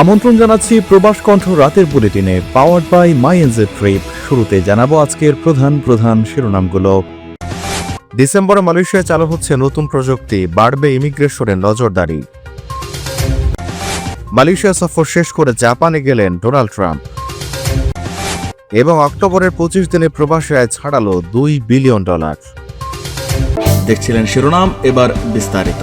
আমন্ত্রণ জানাচ্ছি প্রবাস কণ্ঠ রাতের বুলেটিনে powered by my NJ trip শুরুতে জানাব আজকের প্রধান প্রধান শিরোনামগুলো। ডিসেম্বরে মালয়েশিয়ায় চালু হচ্ছে নতুন প্রযুক্তি, বাড়বে ইমিগ্রেশনের নজরদারি। মালয়েশিয়া সফর শেষ করে জাপানে গেলেন ডোনাল্ড ট্রাম্প। এবং অক্টোবরের পঁচিশ দিনে প্রবাসী আয় ছাড়ালো দুই বিলিয়ন ডলার। দেখছিলেন শিরোনাম, এবার বিস্তারিত।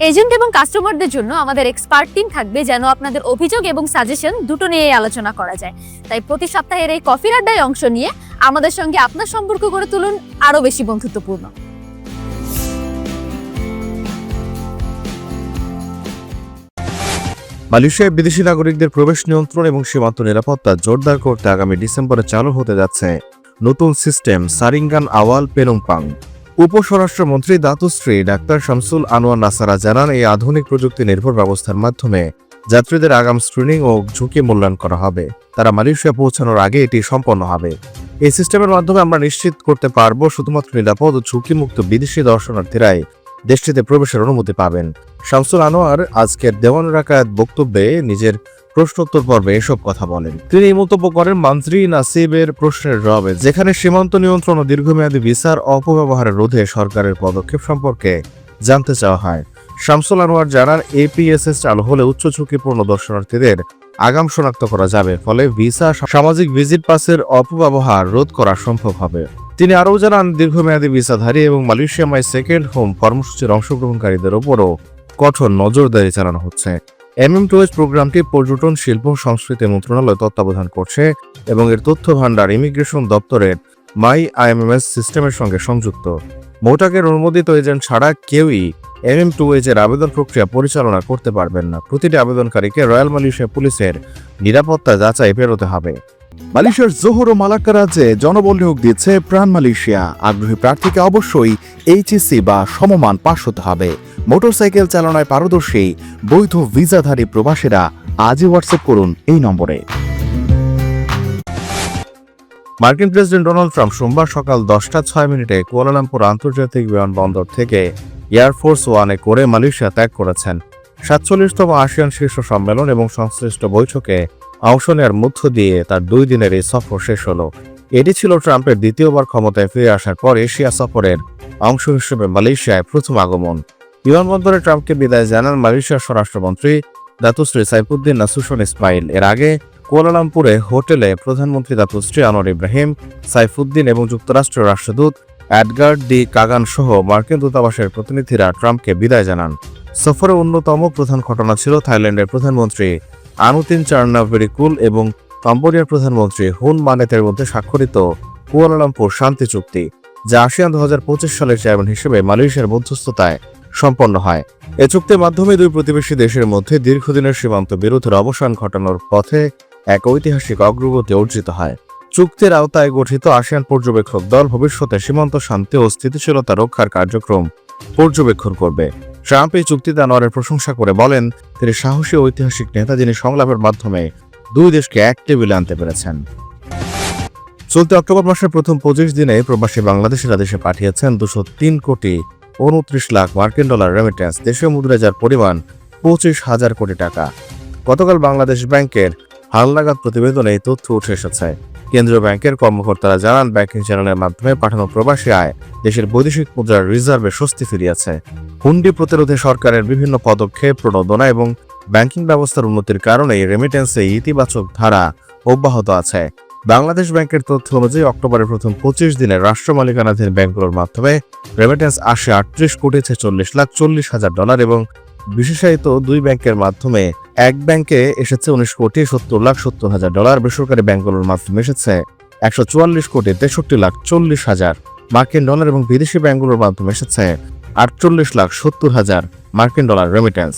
এজেন্ট এবং কাস্টমারদের জন্য আমাদের এক্সপার্ট টিম থাকবে যেন আপনাদের অভিযোগ এবং সাজেশন দুটো নিয়ে আলোচনা করা যায়। তাই প্রতি সপ্তাহের এই কফির আড্ডায় অংশ নিয়ে আমাদের সঙ্গে আপনার সম্পর্ক গড়ে তুলুন আরও বেশি বন্ধুত্বপূর্ণ। মালয়েশিয়ায় বিদেশি নাগরিকদের প্রবেশ নিয়ন্ত্রণ এবং সীমান্ত নিরাপত্তা জোরদার করতে আগামী ডিসেম্বরে চালু হতে যাচ্ছে নতুন সিস্টেম সারিঙ্গান আওয়াল পেনুংপাং উপস্বরাষ্ট্রমন্ত্রী Datuk Seri doctor Shamsul Anuar Nasarah জানান, এই আধুনিক প্রযুক্তি নির্ভর ব্যবস্থার মাধ্যমে যাত্রীদের আগাম স্ক্রিনিং ও ঝুঁকি মূল্যায়ন করা হবে। তারা মালয়েশিয়া পৌঁছানোর আগে এটি সম্পন্ন হবে। এই সিস্টেমের মাধ্যমে আমরা নিশ্চিত করতে পারব শুধুমাত্র নিরাপদ ও ঝুঁকিমুক্ত বিদেশি দর্শনার্থীরাই দেশটিতে প্রবেশের অনুমতি পাবেন। শামসুল আনোয়ার আজকের দেওয়ান রাকাত বক্তব্যে নিজের প্রশ্নোত্তর পর্বে এসব কথা বলেন। তিনি মন্তব্য করেন মন্ত্রী নাসিবের প্রশ্নের জবাবে, যেখানে সীমান্ত নিয়ন্ত্রণ ও দীর্ঘমেয়াদী ভিসার অপব্যবহারের রোধে সরকারের পদক্ষেপ সম্পর্কে জানতে চাওয়া হয়। শামসুল আনোয়ার জানান এপিএসএস চালু হলে উচ্চ ঝুঁকিপূর্ণ দর্শনার্থীদের আগাম শনাক্ত করা যাবে, ফলে ভিসা, সামাজিক ভিজিট পাসের অপব্যবহার রোধ করা সম্ভব হবে। তিনি আরও জানান, দীর্ঘমেয়াদী ভিসাধারী এবং মালয়েশিয়া মাই সেকেন্ড হোম কর্মসূচির অংশগ্রহণকারীদের ওপরও কঠোর নজরদারি চালানো হচ্ছে। এমএম টুয়েজ প্রোগ্রামটি পর্যটন, শিল্প, সংস্কৃতি মন্ত্রণালয় তত্ত্বাবধান করছে এবং এর তথ্য ভাণ্ডার ইমিগ্রেশন দপ্তরের মাই আইএমএমএস সিস্টেমের সঙ্গে সংযুক্ত। মোটাকের অনুমোদিত এজেন্ট ছাড়া কেউই এমএম টু এর আবেদন প্রক্রিয়া পরিচালনা করতে পারবেন না। প্রতিটি আবেদনকারীকে রয়্যাল মালয়েশিয়া পুলিশের নিরাপত্তা যাচাই পেরোতে হবে। মালয়েশিয়ার জোহর ও মালাক্কা রাজ্যে জনবল নিয়োগ দিচ্ছে প্রাণ মালয়েশিয়া। আগ্রহী প্রার্থীকে অবশ্যই এইচএসসি বা সমমান পাশ হতে হবে। মোটরসাইকেল চালনায় পারদর্শী, বৈধ ভিসাধারী প্রবাসীরা আজই হোয়াটসঅ্যাপ করুন এই নম্বরে। মার্কিন প্রেসিডেন্ট ডোনাল্ড ট্রাম্প সোমবার সকাল দশটা ছয় মিনিটে কুয়ালালামপুর আন্তর্জাতিক বিমানবন্দর থেকে এয়ারফোর্স ওয়ানে করে মালয়েশিয়া ত্যাগ করেছেন। সাতচল্লিশতম আসিয়ান শীর্ষ সম্মেলন এবং সংশ্লিষ্ট বৈঠকে অংশ নেওয়ার মধ্য দিয়ে তার দুই দিনের এই সফর শেষ হলো। এটি ছিল ট্রাম্পের দ্বিতীয়বার ক্ষমতায় ফিরে আসার পর এশিয়া সফরের অংশ হিসেবে মালয়েশিয়ায় প্রথম আগমন। বিমানবন্দরে ট্রাম্পকে বিদায় জানান মালয়েশিয়ার স্বরাষ্ট্রমন্ত্রী দাতুশ্রী সাইফুদ্দিন নাসুসন ইসমাইল। এর আগে কুয়ালালামপুরে হোটেলে প্রধানমন্ত্রী দাতুশ্রী আনোয়ার ইব্রাহিম, সাইফুদ্দিন এবং যুক্তরাষ্ট্রের রাষ্ট্রদূত অ্যাডগার্ড ডি কাগান সহ মার্কিন দূতাবাসের প্রতিনিধিরা ট্রাম্পকে বিদায় জানান। সফরে অন্যতম প্রধান ঘটনা ছিল থাইল্যান্ডের প্রধানমন্ত্রী আনুতিন চার্নাভেরিকুল এবং কম্বোডিয়ার প্রধানমন্ত্রী হুন মানেতের মধ্যে স্বাক্ষরিত কুয়ালালামপুর শান্তি চুক্তি, যা আসিয়ান দুহাজার পঁচিশ সালের চেয়ারম্যান হিসেবে মালয়েশিয়ার মধ্যস্থতায় সম্পন্ন হয়। এ চুক্তির মাধ্যমে দুই প্রতিবেশী দেশের মধ্যে দীর্ঘদিনের সীমান্ত বিরোধের অবসান ঘটানোর পথে এক ঐতিহাসিক অগ্রগতি অর্জিত হয়। চুক্তির আওতায় গঠিত আসিয়ান পর্যবেক্ষক দল ভবিষ্যতে সীমান্ত শান্তি ও স্থিতিশীলতা রক্ষার কার্যক্রম পর্যবেক্ষণ করবে। ট্রাম্প এই চুক্তিতে আনোয়ারের প্রশংসা করে বলেন, তিনি সাহসী ঐতিহাসিক নেতা যিনি সংলাপের মাধ্যমে দুই দেশকে এক টেবিলে আনতে পেরেছেন। চলতি অক্টোবর মাসের প্রথম পঁচিশ দিনে প্রবাসী বাংলাদেশিরা দেশে পাঠিয়েছেন দুশো তিন কোটি উনত্রিশ লাখ মার্কিন ডলার রেমিটেন্স দেশীয় মুদ্রায় যার পরিমাণ পঁচিশ হাজার কোটি টাকা। গতকাল বাংলাদেশ ব্যাংকের হালনাগাদ প্রতিবেদনে এই তথ্য উঠে এসেছে। কেন্দ্রীয় ব্যাংকের কর্মকর্তারা জানান, ব্যাংকিং চ্যানেলের মাধ্যমে পাঠানো প্রবাসী আয় দেশের বৈদেশিক মুদ্রার রিজার্ভে স্বস্তি ফিরিয়েছে। হুন্ডি প্রতিরোধে সরকারের বিভিন্ন পদক্ষেপ, প্রণোদনা এবং ব্যাংকিং ব্যবস্থার উন্নতির কারণে রেমিটেন্সে ইতিবাচক ধারা অব্যাহত আছে। বাংলাদেশ ব্যাংকের তথ্য অনুযায়ী অক্টোবরের প্রথম পঁচিশ দিনে রাষ্ট্র মালিকানাধীন ব্যাংকগুলোর মাধ্যমে রেমিটেন্স আসে আটত্রিশ কোটি ছেচল্লিশ লাখ চল্লিশ হাজার ডলার এবং বিশেষায়িত দুই ব্যাংকের মাধ্যমে এক ব্যাংকে এসেছে উনিশ কোটি সত্তর লাখ সত্তর হাজার ডলার। বেসরকারি ব্যাংকগুলোর মাধ্যমে এসেছে একশো চুয়াল্লিশ কোটি তেষট্টি লাখ চল্লিশ হাজার। মার্কিন ডলার এবং বিদেশি ব্যাংকগুলোর মাধ্যমে এসেছে আটচল্লিশ লাখ সত্তর হাজার মার্কিন ডলার রেমিটেন্স